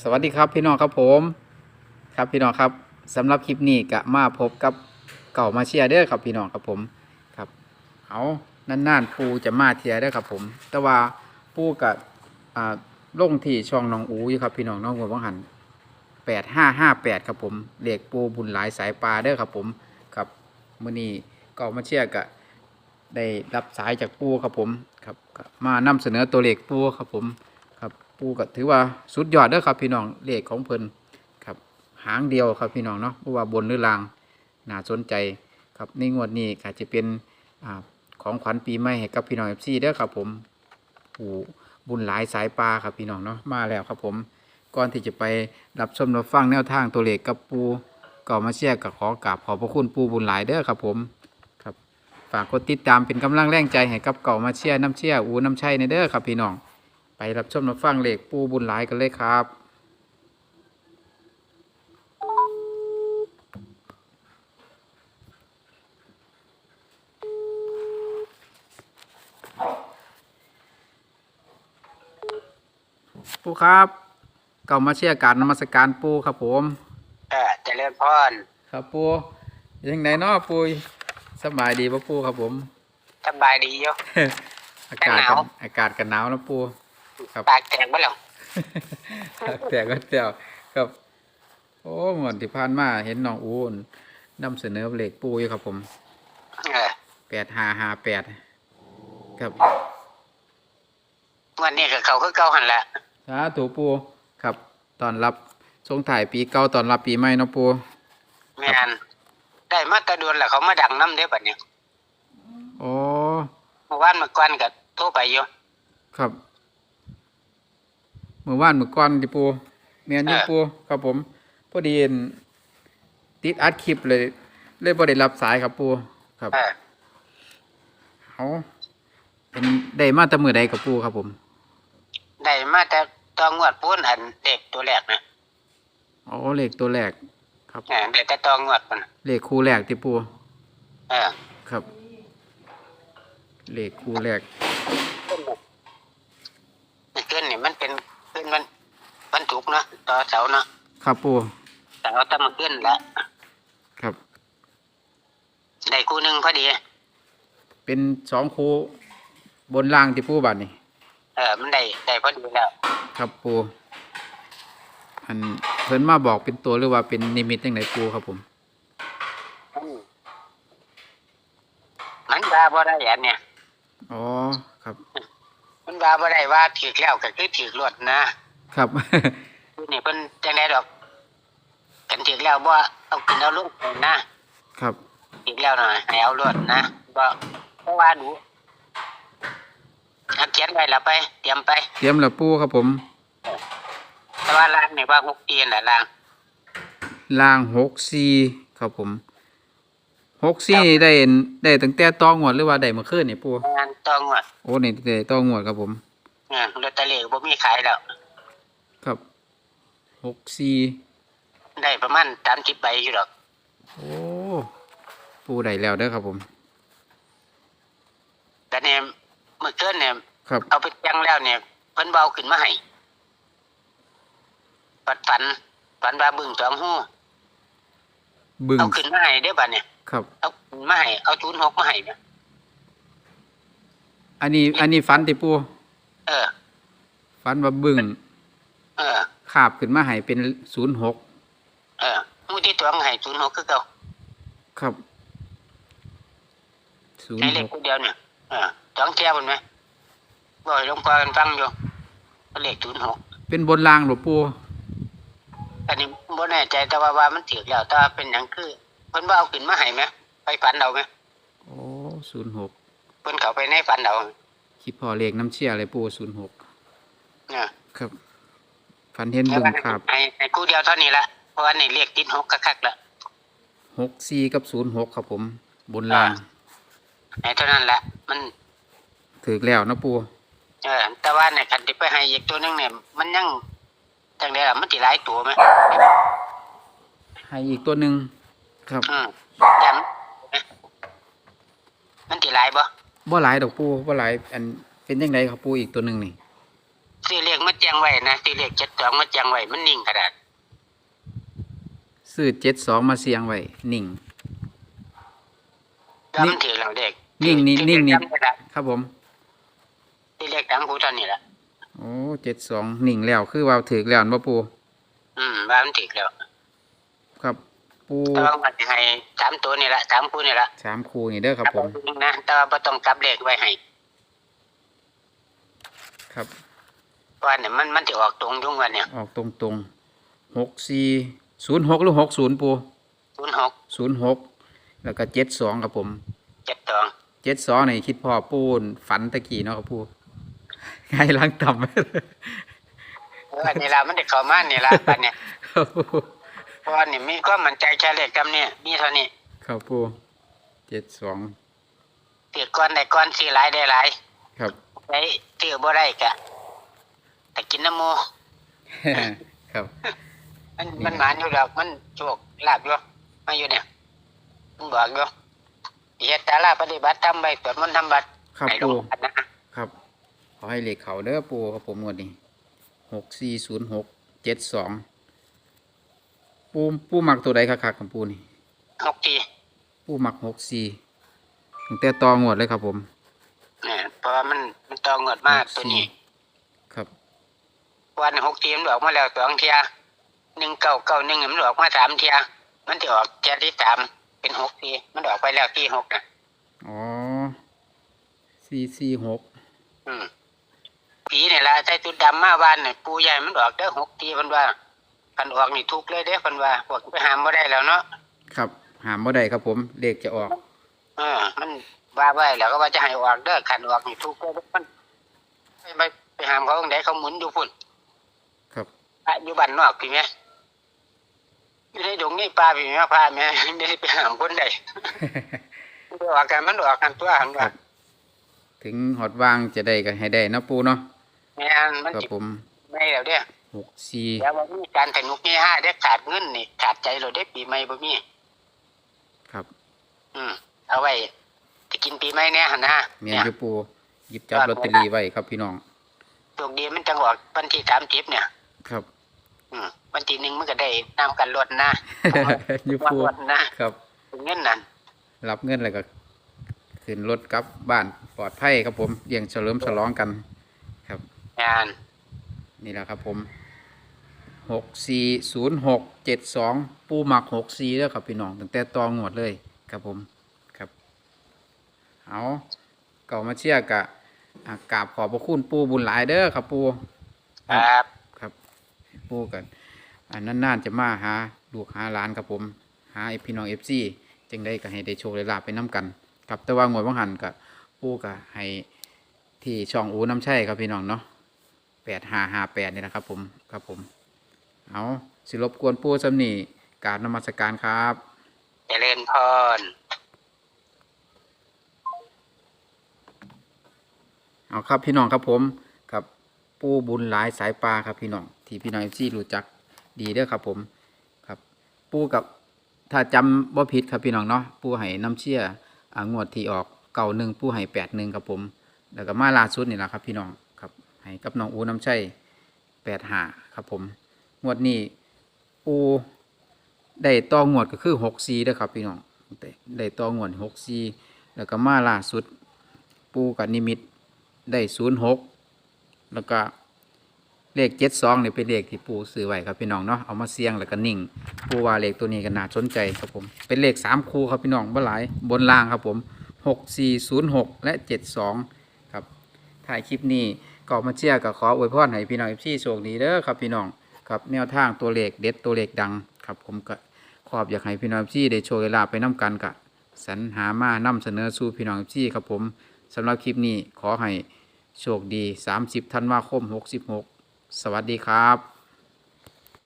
สวัสดีครับพี่น้องครับผม ครับพี่น้องครับสำหรับคลิปนี้ก็มาพบกับเก่ามาเชียร์เด้อครับพี่น้องครับผมครับเอานานๆปูจะมาเทียเด้อครับผม แต่ว่าปูกับอ่าลงที่ช่องน้องอูอยู่ครับพี่น้องน้องหัวบังหันแปดห้าห้าแปดครับผมเหลขปูบุญหลายสายปลาเด้อครับผมครับมื่อนี้เก่ามาเชียร์ก็ได้รับสายจากปูครับผมครับมานำเสนอตัวเหลขปูครับผม ปูก็ถือว่าสุดยอดเด้อครับพี่น้องเลขของเพิ่นครับหางเดียวครับพี่น้องเนาะบ่ว่าบนหรือล่างน่าสนใจครับในงวดนี้ก็จะเป็นอของขวัญปีใหม่ให้กับพี่น้อง FC เด้อครับผมปูบุญหลายสายปลาครับพี่น้องเนาะมาแล้วครับผมก่อนที่จะไปรับชมรับฟังแนวทางตัวเลขกับปูก็มาเชียร์กับขอกราบขอบพระคุณปูบุญหลายเด้อครับผมครับฝากกดติดตามเป็นกำลังแรงใจให้กับเก่ามาเชียร์น้ำเชียร์อูน้ำชัยในเด้อครับพี่น้อง รับชมรับฟังเลขปูบุญหลายกันเลยครับปูครับเก่ามาเชียร์การนมัสการปูครับผมเออเจริญพรครับปูยังไงเนาะปูสบายดีปะปูครับผมสบายดีอยู่ อากาศหนากัวนอากาศกันหนาวนะปู ครับปากแตกบ่หรอแต่ก็เตียวครับ โอ้เหมือนที่ผ่านมาเห็นน้องอูนนำเสนอเลขปูอยู่ครับผมเออแปดห้าห้าแปดครับวันนี้ก็เขาคือเก่าหันละสาธุปูครับตอนรับทรงถ่ายปีเก่าตอนรับปีใหม่เนาะปูแม่นได้มาแตะดวนแล้วเขามาดังน้ำเด้อบัดนี้โอ้เมื่อวานเมื่อก่อนก็โทรไปอยู่ครับ เมื่อวานเมื่อก่อนที่ปูเมียนอยู่ปูครับผมพอดีเห็นติดอัดคลิปเลย เลยบ่ได้รับสายครับปูครับเออเอาเป็นได้มาแต่มือใดกับปูครับผม ได้มาแต่ตองวดปูนอันเด็กตัวแรกนะอ๋อเลขตัวแรกครับเออได้แต่ตองวดมันน่ะเลขคู่แรกที่ปูเออครับ เลขคู่แรก นี่ขึ้นนี่มันเป็นขึ้นมัน วันถูกร์เนาะต่อเสาร์เนาะครับปูแต่เอาแต่มาขึ้นแล้วครับได้คู่หนึงพอดี เป็นสองคู่บนล่างที่ปูบัดนี่เออมันได้ได้พอดีแล้วครับปูอันเพิ่นมาบอกเป็นตัวหรือว่าเป็นนิมิตยังไงปูครับผมอืมมันว่าบ่ได้อันเนี่ยอ๋อครับ มันว่าบ่ได้ว่าถือแล้วก็คือถือรวดนะ ครับคือนี่เพิ่นจังได๋ดอกกันถือแล้วบ่เอาขึ้นเอาลงนะครับถือแล้วน่ะให้เอารวดนะบ่เพราะว่าหนูเอาเขียนไว้แล้วไป เตรียมไป เตรียมแล้วปูครับผม แต่ว่าล่างนี่ว่า6ปีน่ะล่างล่างหกซีครับผมหกซีนี่ได้ได้ตั้งแต่ตองวดหรือว่าได้เมื่อคืนนี่ปูงานต้องว่าโอ้นี่ได้ตองวดครับผมเออลอตเตอรี่ก็บ่มีขายแล้วครับ หกซีได้ประมาณ30ใบอยู่ดอกโอ้ปูได้แล้วเด้อครับผม แต่เนี่ยเมื่อคืนเนี่ยครับ เอาไปจังแล้วเนี่ยเพิ่นเบเอาขึ้นมาให้ปัดฝันฝันว่าบึ้งสองหู้บึ้งเอาขึ้นมาให้เด้อบัดเนี่ยครับ เอาขึ้นมาให้เอาศูนย์หกมาให้เนี่ยอันนี้ อันนี้ฟันที่ปูเออ ฟันว่าบึ้งเออ ขาบขึ้นมาให้เป็นศูนย์หกเออมูที่ตัวให้ศูนย์หกคือเก่าครับศูนให้ย์เลหขกคู่เดียวเนี่ยเออสองเที่ยวมันไหมบ่ให้หลวงพ่อกันฟังอยู่ว่าเลขศูนย์หกเป็นบนรางหรือปูอันนี้บ่แน่ใจแต่ว่าว่ามันถือแล้วแต่ว่าเป็นหยังคือเพิ่นว่าเอาขึ้นมาให้ไหมไปฝันเอาไหมโอ้ศูนย์หกเพิ่นเข้าไปในฝันเอาคิดพอเลขน้ำเชี่ยเลยปูศูนย์หกเออครับ ฟันเห็นแต่บึ้งว่าขาบให้ให้คู่เดียวเท่านี้ละเพราะว่านี่เลขติดหกคักๆละหกซีกับศูนย์หกครับผม บนรางให้เท่านั้นละมันถือแล้วนะปูเออแต่ว่าในคันที่ไปให้อีกตัวหนึงเนี่ยมันยังจังไดล่ะมันสิหลายตัวไหมให้อีกตัวหนึ่งครับอืมแต่มันมันสิหลายบ่บ่หลายดอกปูบ่หลายอันเป็นยังไงครับปูอีกตัวหนึ่งนี่ ซื้อเลขมาแจ้งไว้นะซื้อเลขเจ็ดสองมาแจ้งไว้มันนิ่งขนาดซื้อเจ็ดสองมาเสียงไว้นิ่งแล้วมันถือเราเด็กนิ่งนี่นิ่งนี่ที่เลขดังครับผมที่เลขดังกูตอนนี้แหละโอ้เจ็ดสองนิ่งแล้วคือว่าถือแล้วบ่ปูอืมว่ามันถือแล้วครับ ปูแต่ว่ามันจะให้สามตัวนี่แหละสามคู่นี่แหละสามคูนี่เด้อครับผม นะแต่ว่าบ่ต้องกลับเลขไว้ให้ ครับเพราะ ว่าเนี่ยมันมันจะออกตรงยุ่งวันเนี่ยออกตรงตรงหกสี่ศูนย์หกหรือหกศูนย์ปูศูนย์หกศูนย์หกแล้วก็เจ็ดสองครับผมเจ็ดสองเจ็ดสองนี่คิดพ่อปูนฝันตะกี้เนาะครับปูไงล้างต่ำเออนี่ละมันจะเข้ามานี่ละปันเนี่ยครับปูเพราะว่านี่มีความมั่นใจแค่เลขจำเนี่ยมีเท่านี้ครับปูเจ็ดสองถือก้อนได้ก้อนสี่หลายได้หลายครับได้ถือบ่ได้กะ แต่กินน้ำหมูครับ มันมันหมานอยู่ดอกมันโชคลาบอยู่มาอยู่เนี่ยมันบอกอยู่เฮ็ดตาลาปฏิบัติทำไปตรวจมันต์ทำบัตรครับให้ลปูงกันนะครับ ขอให้เหล็กเขาเด้อปูครับผมงวดนี้หกสี่ศูนย์หกเจ็ดสองปูปูหมักตัวใดคักๆของปูนี่หกทีปูหมักหกสี่ตั้งแต่ตองวดเลยครับผมเนี่ยเพราะว่ามันมันตองเงิดมากตัวนี้ครับ วันหกทีมันออกมาแล้วสองเทียหนึ่งเก้าเก้าหนึ่งมันออกมาสามเทียมันจะออกเทียที่สามเป็นหกทีมันออกไปแล้วที่หกนะอ๋อสี่สี่หกอืมผีเนี่ยละใส่ตุดดำมาบ้านเนี่ยปูใหญ่มันออกเด้อหกทีเพันว่าพันออกนี่ทุกข์เลยเด้อเพันว่าพวกไปหามบ่ได้แล้วเนาะครับ หามบ่ได้ครับผมเลขจะออกเออมันว่าไว้แล้วก็ว่าจะให้ออกเด้อขันออกนี่ทุกข์เลยเด้อมันไปไปไปหามเขาตรงไหนเขาหมุนอยู่พุ่นครับ พระอยู่บ้านนอกพี่แม่อยู่ในดงนี่ป่าพี่แม่พาแม่ไม่ได้ไปหามคนใดมันออกกันมันออกกันตัวหันว่าถึงหอดวางจะได้ก็ให้ได้เนาะปูเนาะแม่นมันครับจิผมไม่แล้วเด้อหกสี่แล้วว่ามีการสนุกนี่ห้าได้ขาดเงินนี่ขาดใจเราได้ปีใหม่บ่มีครับ อืมเอาไว้จะกินปีใหม่เนี่ยหั่นนะเมียนเนี่ยอยู่ปูหยิบจับลอตเตอรี่ไว้ครับพี่น้องโชคดีมันจังออกวันที่30เนี่ย ครับ อืมวันที่หนึ่งมันก็ได้นำกันรถนะอยู่ว่าปูรถนะครับเป็นเงินนั่นรับเงินแล้วก็ขึ้นรถกลับบ้านปลอดภัยครับผมเลี้ยงเฉลิมฉลองกัน ครับงานนี่แหละครับผมหกสี่ศูนย์หกเจ็ดสองปูหมักหกสี่แล้วครับพี่น้องตั้งแต่ตองหมดเลยครับผมครับ เอาเก่ามาเชียร์กะอ่ากราบขอบพระคุณปูบุญหลายเด้อครับปูครับครับ ปูกันอันนานๆจะมาหาลูกหาหลานครับผมหาไอ้พี่น้องเอฟซีจึงได้ก็ให้ได้โชคได้ลาบไปน้กันครับแต่ว่างวดว่างหันกับปูก็ให้ที่ช่องอูน้ำใช่ครับพี่น้องเนาะแปดห้าห้าแปดนี่นะครับผมครับผมเอาสิรบกวนปูสำนีกรารนมัสการครับเจริญพรเอาครับพี่น้องครับผมครับปูบุญหลายสายปลาครับพี่น้อง ที่พี่น้องเอฟซีรู้จักดีเด้อครับ ผมครับ ปูกับถ้าจำบ่ผิดครับพี่น้องเนาะปูให้น้ำเชี่ยงวดที่ออกเก่าหนึ่งปูให้แปดหนึ่งครับผม แล้วก็มาล่าสุดนี่แหละครับ พี่น้องครับให้กับน้องอูน้ำชัยแปดหาครับผม งวดนี้ปูได้ต่องวดก็คือหกซีเด้อครับพี่น้องได้ต่องวดหกซีแล้วก็มาล่าสุด ปูกับนิมิตได้ศูนย์หกแล้วก็ เลขเจ็ดสองเนี่ยเป็นเลขที่ปูซื้อไว้ครับพี่น้องเนาะเอามาเสี่ยงแล้วก็นิ่ง ปูว่าเลขตัวนี้ก็น่าสนใจครับผม เป็นเลขสามคูครับพี่น้องบ่หลายบนล่างครับผมหกสี่ศูนย์หกและเจ็ดสองครับถ่ายคลิปนี้ก็มาเชียร์ก็ขออวยพรให้พี่น้องพี่โชคดีเด้อครับพี่น้องครับแนวทางตัวเลขเด็ดตัวเลขดังครับผมก็ขอบอยากให้พี่น้องพี่ได้โชคได้ลาภไปน้ำกันกะสรรหามานำเสนอสู่พี่น้องพี่ครับผมสำหรับคลิปนี้ขอให้โชคดี 30ธันวาคม66 สวัสดีครับ